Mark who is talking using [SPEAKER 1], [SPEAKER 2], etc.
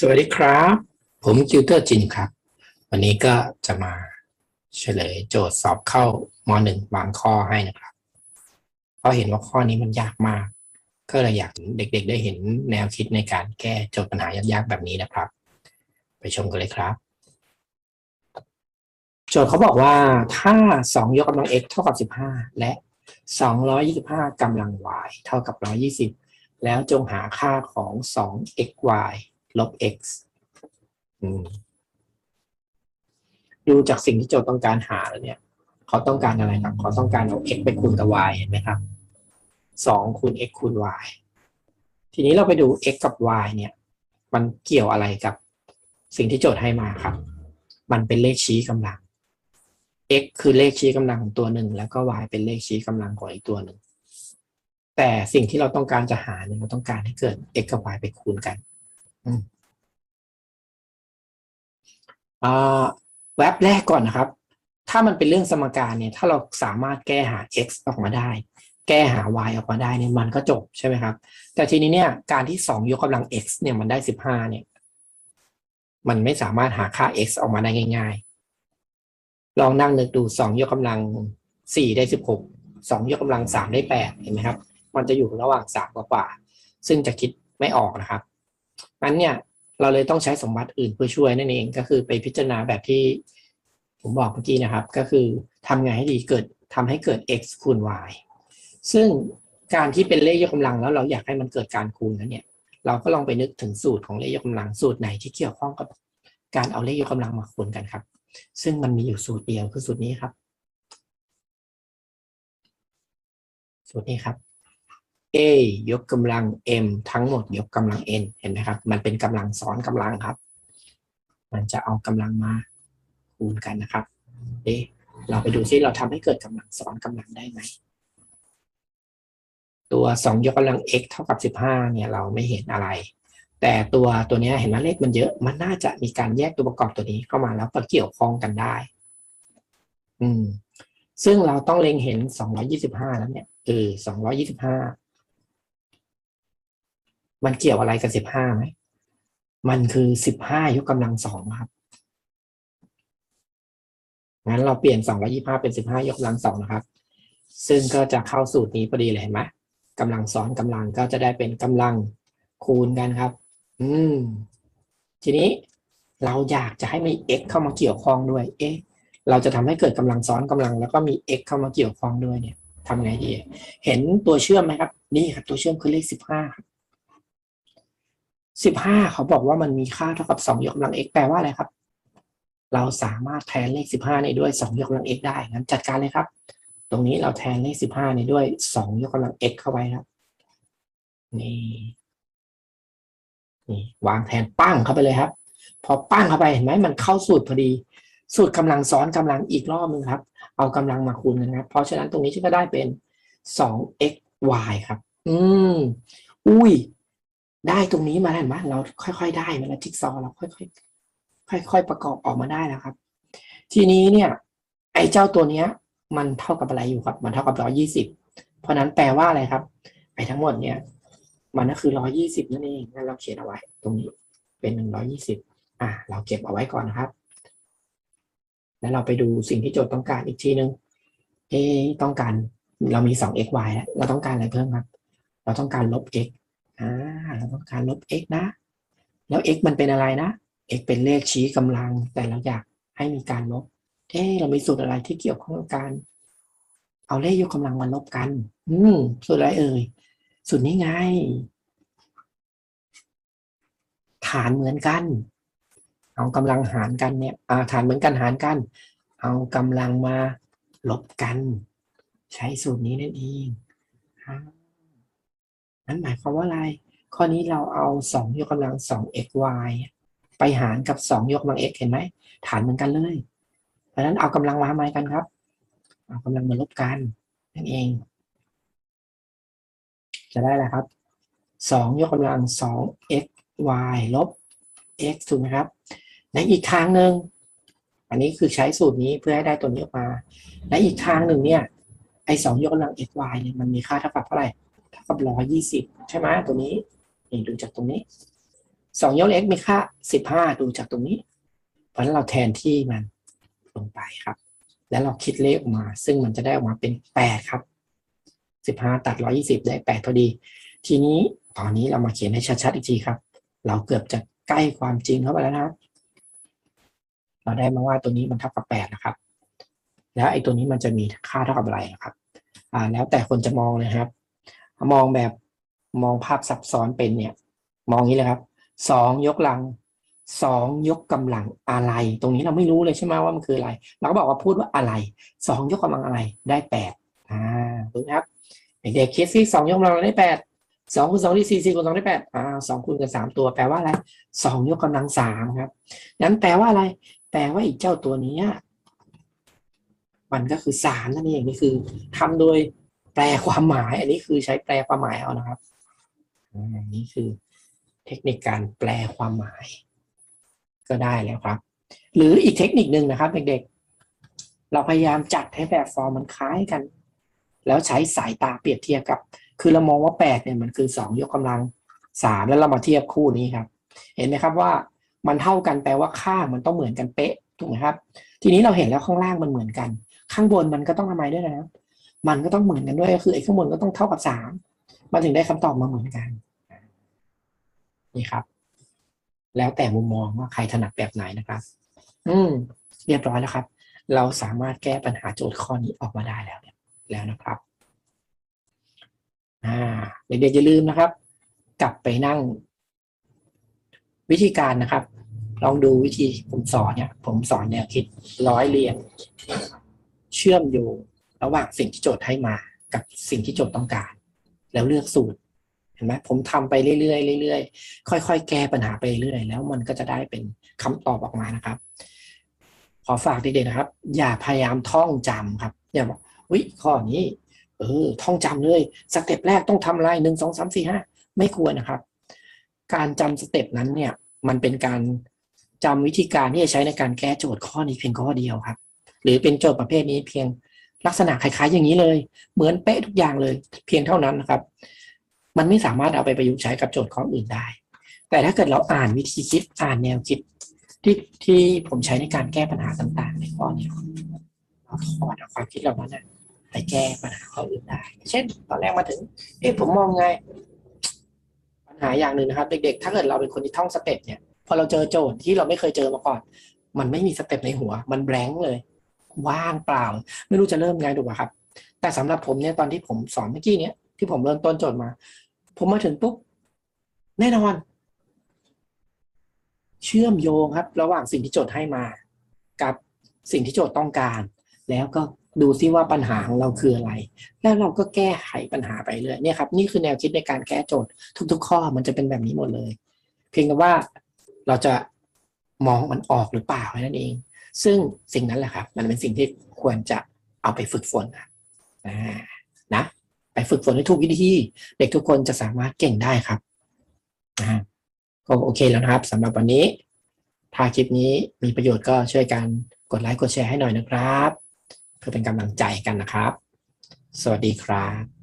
[SPEAKER 1] สวัสดีครับ ผมจิวเตอร์จินครับ วันนี้ก็จะมาเฉลยโจทย์สอบเข้ามหนึ่งบางข้อให้นะครับ เพราะเห็นว่าข้อนี้มันยากมาก ก็เลยอยากเด็กๆ ได้เห็นแนวคิดในการแก้โจทย์ปัญหายากๆแบบนี้นะครับ ไปชมกันเลยครับ โจทย์เขาบอกว่าถ้าสองยกกำลัง x เท่ากับสิบห้าและสองร้อยี่สิบห้ากำลัง y เท่ากับร้อยี่สิบแล้วจงหาค่าของสอง xy ลบ x ดูจากสิ่งที่โจทย์ต้องการหาแล้วเนี่ยเขาต้องการอะไรครับเขาต้องการเอา x ไปคูณกับ y เห็นไหมครับสองคูณ x คูณ y ทีนี้เราไปดู x กับ y เนี่ย มันเกี่ยวอะไรกับสิ่งที่โจทย์ให้มาครับ มันเป็นเลขชี้กำลัง x คือเลขชี้กำลังของตัวหนึ่งแล้วก็ y เป็นเลขชี้กำลังของอีกตัวหนึ่งแต่สิ่งที่เราต้องการจะหาเนี่ยเราต้องการให้เกิด x กับ y ไปคูณกัน แว็บแรกก่อนนะครับ ถ้ามันเป็นเรื่องสมการเนี่ย ถ้าเราสามารถแก้หา x ออกมาได้ แก้หา y ออกมาได้เนี่ยมันก็จบใช่ไหมครับ แต่ทีนี้เนี่ยการที่สองยกกำลัง x เนี่ยมันได้สิบห้าเนี่ย มันไม่สามารถหาค่า x ออกมาได้ง่าย ๆ ลองนั่งนึกดูสองยกกำลังสี่ได้สิบหกสองยกกำลังสามได้แปดเห็นไหมครับ มันจะอยู่ระหว่างสามกว่า ซึ่งจะคิดไม่ออกนะครับ งั้นเนี่ยเราเลยต้องใช้สมบัติอื่นเพื่อช่วยนั่นเองก็คือไปพิจารณาแบบที่ผมบอกเมื่อกี้นะครับ ก็คือทำไงให้ดีเกิดทำให้เกิด x คูณ y ซึ่งการที่เป็นเลขยกกำลังแล้วเราอยากให้มันเกิดการคูณนั้นเนี่ย เราก็ลองไปนึกถึงสูตรของเลขยกกำลังสูตรไหนที่เกี่ยวข้องกับการเอาเลขยกกำลังมาคูณกันครับ ซึ่งมันมีอยู่สูตรเดียวคือสูตรนี้ครับ สูตรนี้ครับ a ยกกำลัง m ทั้งหมดยกกำลัง n เห็นไหมครับ มันเป็นกำลังซ้อนกำลังครับ มันจะเอากำลังมาคูณกันนะครับ เอ๊ะเราไปดูซิเราทำให้เกิดกำลังซ้อนกำลังได้ไหมตัว 2 ยกกำลัง x เท่ากับ 15 เนี่ยเราไม่เห็นอะไร แต่ตัวตัวนี้เห็นว่าเลขมันเยอะมันน่าจะมีการแยกตัวประกอบตัวนี้เข้ามาแล้วก็เกี่ยวข้องกันได้ อืม ซึ่งเราต้องเล็งเห็น 225 แล้วเนี่ยเออ225 มันเกี่ยวอะไรกับสิบห้าไหม มันคือสิบห้ายกกำลังสองครับงั้นเราเปลี่ยนสองร้อยี่ห้าเป็นสิบห้ายกกำลังสองนะครับ ซึ่งก็จะเข้าสูตรนี้พอดีเลยเห็นไหมกำลังซ้อนกำลังก็จะได้เป็นกำลังคูณกันครับ อืม ทีนี้เราอยากจะให้มี x เข้ามาเกี่ยวข้องด้วย เอ๊ะ เราจะทำให้เกิดกำลังซ้อนกำลัง แล้วก็มี x เข้ามาเกี่ยวข้องด้วยเนี่ยทำไงดี เห็นตัวเชื่อมไหมครับ นี่ครับ ตัวเชื่อมคือเลขสิบห้าครับ สิบห้าเขาบอกว่ามันมีค่าเท่ากับสองยกกำลัง x แปลว่าอะไรครับ เราสามารถแทนเลขสิบห้าในด้วยสองยกกำลัง x ได้งั้นจัดการเลยครับ ตรงนี้เราแทนเลขสิบห้าในด้วยสองยกกำลัง x เข้าไปครับ นี่นี่วางแทนปั้งเข้าไปเลยครับ พอปั้งเข้าไปเห็นไหมมันเข้าสูตรพอดี สูตรกำลังซ้อนกำลังอีกรอบหนึงครับ เอากำลังมาคูณกันครับเพราะฉะนั้นตรงนี้ก็ได้เป็นสอง x y ครับ อืม อุ้ย ได้ตรงนี้มาแล้วเห็นไหมเราค่อย ๆ ได้มาแล้วจิ๊กซอว์เราค่อยๆค่อย ๆ ประกอบออกมาได้แล้วครับ ทีนี้เนี่ย ไอ้เจ้าตัวเนี้ย มันเท่ากับอะไรอยู่ครับ มันเท่ากับร้อยี่สิบเพราะนั้นแปลว่าอะไรครับ ไอ้ทั้งหมดเนี่ย มันก็คือร้อยี่สิบนั่นเองงั้นเราเขียนเอาไว้ ตรงนี้เป็นหนึ่งร้อยี่สิบอ่าเราเก็บเอาไว้ก่อนนะครับ แล้วเราไปดูสิ่งที่โจทย์ต้องการอีกทีนึงเอะต้องการเรามีสอง x y แล้วเราต้องการอะไรเพิ่มครับ เราต้องการลบ x อ่า เราต้องการลบ x นะ แล้ว x มันเป็นอะไรนะ x เป็นเลขชี้กำลัง แต่เราอยากให้มีการลบ เอ๊เรามีสูตรอะไรที่เกี่ยวข้องกับการ เอาเลขยกกำลังมาลบกัน อืมสูตรอะไรเอ่ย สูตรนี้ไง ฐานเหมือนกัน เอากำลังหารกันเนี่ยอ่าฐานเหมือนกันหารกัน เอากำลังมาลบกัน ใช้สูตรนี้นั่นเองนั่นหมายความว่าอะไร ข้อนี้เราเอาสองยกกำลังสอง x y ไปหารกับสองยกกำลัง x เห็นไหมฐานเหมือนกันเลย เพราะนั้นเอากำลังมาทำไมกันครับ เอากำลังมาลบกันนั่นเอง จะได้อะไรครับสองยกกำลังสอง x y ลบ x ถูกไหมครับ ในอีกทางหนึ่ง อันนี้คือใช้สูตรนี้เพื่อให้ได้ตัวนี้ออกมาและอีกทางหนึ่งเนี่ยไอสองยกกำลัง x y เนี่ยมันมีค่าเท่ากับเท่าไหร่ เท่ากับร้อยยี่สิบใช่ไหมตัวนี้ นี่ดูจากตรงนี้สองยกเล็กมีค่าสิบห้าดูจากตรงนี้ เพราะฉะนั้นเราแทนที่มันลงไปครับ แล้วเราคิดเลขออกมา ซึ่งมันจะได้ออกมาเป็นแปดครับสิบห้าตัดร้อยี่สิบได้แปดพอดี ทีนี้ตอนนี้เรามาเขียนให้ชัดๆอีกทีครับ เราเกือบจะใกล้ความจริงเข้าไปแล้วนะครับ เราได้มาว่าตัวนี้มันเท่ากับแปดนะครับ แล้วไอ้ตัวนี้มันจะมีค่าเท่ากับอะไรนะครับ อ่า แล้วแต่คนจะมองเลยครับ มองแบบ มองภาพซับซ้อนเป็นเนี่ย มองอย่างนี้เลยครับสองยกกำลังสองยกกำลังอะไร ตรงนี้เราไม่รู้เลยใช่ไหมว่ามันคืออะไร เราก็บอกว่าพูดว่าอะไรสองยกกำลังอะไรได้แปดอ่าถูกไหมครับเด็กๆคิดซิสองยกกำลังได้แปดสองคูณสองได้สี่สี่คูณสองได้แปดอ่าสองคูณกับสามตัวแปลว่าอะไรสองยกกำลังสามครับนั้นแปลว่าอะไร แปลว่าอีกเจ้าตัวนี้มันก็คือสามนั่นเองนี่คือทำโดยแปลความหมาย อันนี้คือใช้แปลความหมายเอานะครับ อ่านี่คือเทคนิคการแปลความหมาย ก็ได้แล้วครับ หรืออีกเทคนิคหนึ่งนะครับเด็กๆ เราพยายามจัดให้แบบฟอร์มมันคล้ายกัน แล้วใช้สายตาเปรียบเทียบกับ คือเรามองว่าแปดเนี่ยมันคือสองยกกำลังสามแล้วเรามาเทียบคู่นี้ครับ เห็นไหมครับว่ามันเท่ากันแปลว่าค่ามันต้องเหมือนกันเป๊ะถูกไหมครับ ทีนี้เราเห็นแล้วข้างล่างมันเหมือนกัน ข้างบนมันก็ต้องทำไมด้วยนะมันก็ต้องเหมือนกันด้วยก็คือไอ้ข้างบนก็ต้องเท่ากับสามมันถึงได้คำตอบมาเหมือนกัน นี่ครับ แล้วแต่มุมมองว่าใครถนัดแบบไหนนะครับ อืม เรียบร้อยแล้วครับ เราสามารถแก้ปัญหาโจทย์ข้อนี้ออกมาได้แล้วเนี่ยแล้วนะครับอ่าเด็กๆอย่าลืมนะครับ กลับไปนั่ง วิธีการนะครับ ลองดูวิธีผมสอนเนี่ย ผมสอนแนวคิดร้อยเรียงเชื่อมโยงระหว่างสิ่งที่โจทย์ให้มา กับสิ่งที่โจทย์ต้องการ แล้วเลือกสูตร เห็นไหมผมทำไปเรื่อยๆเรื่อยๆค่อยๆ แก้ปัญหาไปเรื่อยๆแล้วมันก็จะได้เป็นคำตอบออกมานะครับ ขอฝากเด็กๆนะครับ อย่าพยายามท่องจำครับ อย่าบอกวิข้อนี้ เออ ท่องจำเลยสเต็ปแรกต้องทำอะไรหนึ่งสองสามสี่ห้าไม่ควรนะครับ การจำสเต็ปนั้นเนี่ย มันเป็นการจำวิธีการที่จะใช้ในการแก้โจทย์ข้อนี้เพียงข้อเดียวครับ หรือเป็นโจทย์ประเภทนี้เพียงลักษณะคล้ายๆ อย่างนี้เลย เหมือนเป๊ะทุกอย่างเลย เพียงเท่านั้นนะครับ มันไม่สามารถเอาไปประยุกต์ใช้กับโจทย์ข้ออื่นได้ แต่ถ้าเกิดเราอ่านวิธีคิดอ่านแนวคิดที่ที่ผมใช้ในการแก้ปัญหาต่างๆ ในข้อเนี้ยเราถอดเอาความคิดเหล่านั้นไปแก้ปัญหาข้ออื่นได้ เช่น ตอนแรกมาถึงเอ๊ะผมมองไง ปัญหาอย่างหนึ่งนะครับ เด็กๆ ถ้าเกิดเราเป็นคนที่ท่องสเต็ปเนี่ยพอเราเจอโจทย์ที่เราไม่เคยเจอมาก่อน มันไม่มีสเต็ปในหัว มันแบงค์เลย ว่างเปล่า ไม่รู้จะเริ่มไงถูกป่ะครับ แต่สำหรับผมเนี่ยตอนที่ผมสอนเมื่อกี้เนี้ยที่ผมเริ่มต้นโจทย์มา ผมมาถึงปุ๊บแน่นอน เชื่อมโยงครับ ระหว่างสิ่งที่โจทย์ให้มา กับสิ่งที่โจทย์ต้องการ แล้วก็ดูซิว่าปัญหาของเราคืออะไร แล้วเราก็แก้ไขปัญหาไปเรื่อยเนี่ยครับนี่คือแนวคิดในการแก้โจทย์ ทุก ๆ ข้อมันจะเป็นแบบนี้หมดเลย เพียงแต่ว่าเราจะมองมันออกหรือเปล่าแค่นั้นเอง ซึ่งสิ่งนั้นแหละครับ มันเป็นสิ่งที่ควรจะเอาไปฝึกฝนครับอ่านะ ไปฝึกฝนให้ถูกวิธี เด็กทุกคนจะสามารถเก่งได้ครับนะก็โอเคแล้วนะครับสำหรับวันนี้ ถ้าคลิปนี้มีประโยชน์ก็ช่วยกันกดไลค์กดแชร์ให้หน่อยนะครับ เพื่อเป็นกำลังใจกันนะครับ สวัสดีครับ